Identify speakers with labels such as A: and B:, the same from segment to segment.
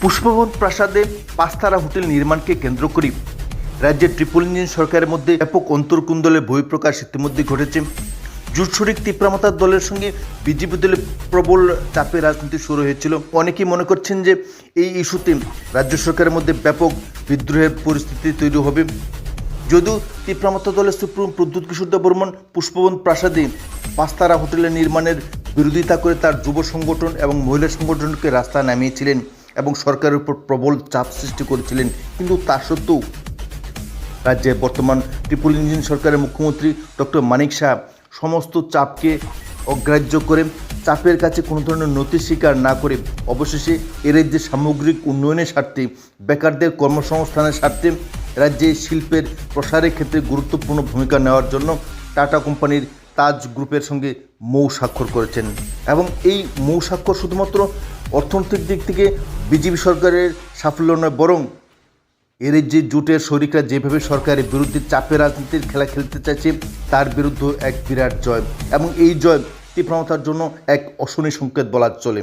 A: পুষ্পবন প্রাসাদে পাঁচতারা হোটেল নির্মাণকে কেন্দ্র করে রাজ্যের ট্রিপল ইঞ্জিন সরকারের মধ্যে ব্যাপক অন্তর্কুন্দলে বহিঃপ্রকাশ ইতিমধ্যে ঘটেছে। জুট শরিক দলের সঙ্গে বিজেপি দলের প্রবল চাপে রাজনীতি শুরু হয়েছিল। অনেকেই মনে করছেন যে এই ইস্যুতে রাজ্য সরকারের মধ্যে ব্যাপক বিদ্রোহের পরিস্থিতি তৈরি হবে। যদিও তীব্রমতা দলের সুপ্রিম প্রদ্যুৎ কিশোর বর্মন পুষ্পবন প্রাসাদে পাঁচতারা হোটেলের নির্মাণের বিরোধিতা করে তার যুব সংগঠন এবং মহিলা সংগঠনকে রাস্তায় নামিয়েছিলেন। এবং সরকারের উপর প্রবল চাপ সৃষ্টি করেছিলেন। কিন্তু তা সত্ত্বেও রাজ্যে বর্তমান ট্রিপল ইঞ্জিন সরকারের মুখ্যমন্ত্রী ডক্টর মানিক শাহ সমস্ত চাপকে অগ্রাহ্য করে, চাপের কাছে কোনো ধরনের নথি স্বীকার না করে অবশেষে এ রাজ্যের সামগ্রিক উন্নয়নের স্বার্থে, বেকারদের কর্মসংস্থানের স্বার্থে রাজ্যে শিল্পের প্রসারের ক্ষেত্রে গুরুত্বপূর্ণ ভূমিকা নেওয়ার জন্য টাটা কোম্পানির তাজ গ্রুপের সঙ্গে মৌ স্বাক্ষর করেছেন এবং এই মৌ স্বাক্ষর শুধুমাত্র অর্থনৈতিক দিক থেকে বিজেপি সরকারের সাফল্য নয়, বরং এর যে জোটের শরিকরা যেভাবে সরকারের বিরুদ্ধে চাপে রাজনীতির খেলা খেলতে চাইছে, তার বিরুদ্ধে এক বিরাট জয় এবং এই জয় তীব্রতার জন্য এক অশনি সংকেত বলা চলে।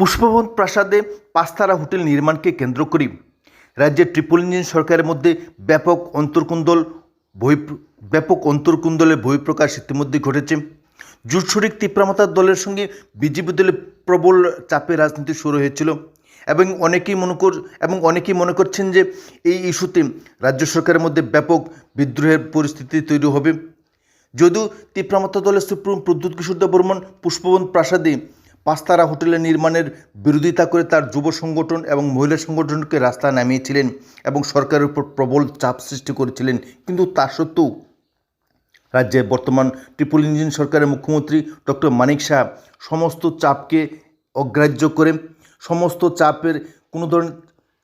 A: পুষ্পবন প্রাসাদে পাঁচতারা হোটেল নির্মাণকে কেন্দ্র করে। রাজ্যের ট্রিপল ইঞ্জিন সরকারের মধ্যে ব্যাপক অন্তর্কুন্দল বই ব্যাপক অন্তর্কুন্দলের বহিঃপ্রকাশ ইতিমধ্যে ঘটেছে। জুট শরিক দলের সঙ্গে বিজেপি দলের প্রবল চাপে রাজনীতি শুরু হয়েছিল এবং অনেকেই মনে কর এবং অনেকেই মনে করছেন যে এই ইস্যুতে রাজ্য সরকারের মধ্যে ব্যাপক বিদ্রোহের পরিস্থিতি তৈরি হবে। যদিও তীব্রমতা দলের সুপ্রিম প্রদ্যুৎ কিশোর বর্মন পুষ্পবন প্রাসাদে পাঁচতারা হোটেলের নির্মাণের বিরোধিতা করে তার যুব সংগঠন এবং মহিলা সংগঠনকে রাস্তায় নামিয়েছিলেন এবং সরকারের উপর প্রবল চাপ সৃষ্টি করেছিলেন। কিন্তু তা সত্ত্বেও রাজ্যে বর্তমান ট্রিপল ইঞ্জিন সরকারের মুখ্যমন্ত্রী ডক্টর মানিক শাহ সমস্ত চাপকে অগ্রাহ্য করে, সমস্ত চাপের কোনো ধরনের,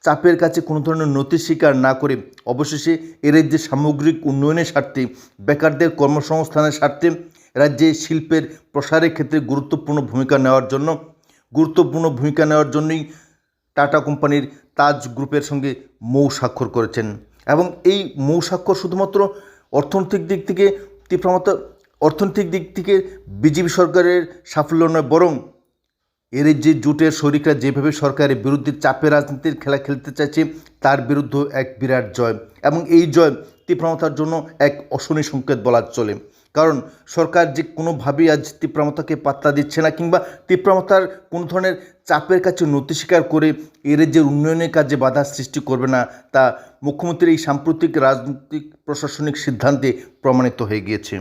A: চাপের কাছে কোনো ধরনের নথি স্বীকার না করে অবশেষে এ রাজ্যের সামগ্রিক উন্নয়নের স্বার্থে, বেকারদের কর্মসংস্থানের স্বার্থে রাজ্যে শিল্পের প্রসারের ক্ষেত্রে গুরুত্বপূর্ণ ভূমিকা নেওয়ার জন্য, গুরুত্বপূর্ণ ভূমিকা নেওয়ার জন্যই টাটা কোম্পানির তাজ গ্রুপের সঙ্গে মৌ স্বাক্ষর করেছেন। এবং এই মৌ স্বাক্ষর শুধুমাত্র অর্থনৈতিক দিক থেকে তীব্রমত অর্থনৈতিক দিক থেকে বিজেপি সরকারের সাফল্য নয়, বরং এর যে জোটের শরিকরা যেভাবে সরকারের বিরুদ্ধে চাপে রাজনীতির খেলা খেলতে চাইছে, তার বিরুদ্ধে এক বিরাট জয়। এবং এই জয় তীব্রমতার জন্য এক অশনি সংকেত বলা চলে। কারণ সরকার যে কোনোভাবেই আজ তীব্রমতাকে পাত্তা দিচ্ছে না কিংবা তীব্রমতার কোনো ধরনের চাপের কাছে নতি স্বীকার করে এর যে উন্নয়নের কাজে বাধা সৃষ্টি করবে না, তা মুখ্যমন্ত্রীর এই সাম্প্রতিক রাজনৈতিক প্রশাসনিক সিদ্ধান্তে প্রমাণিত হয়ে গিয়েছে।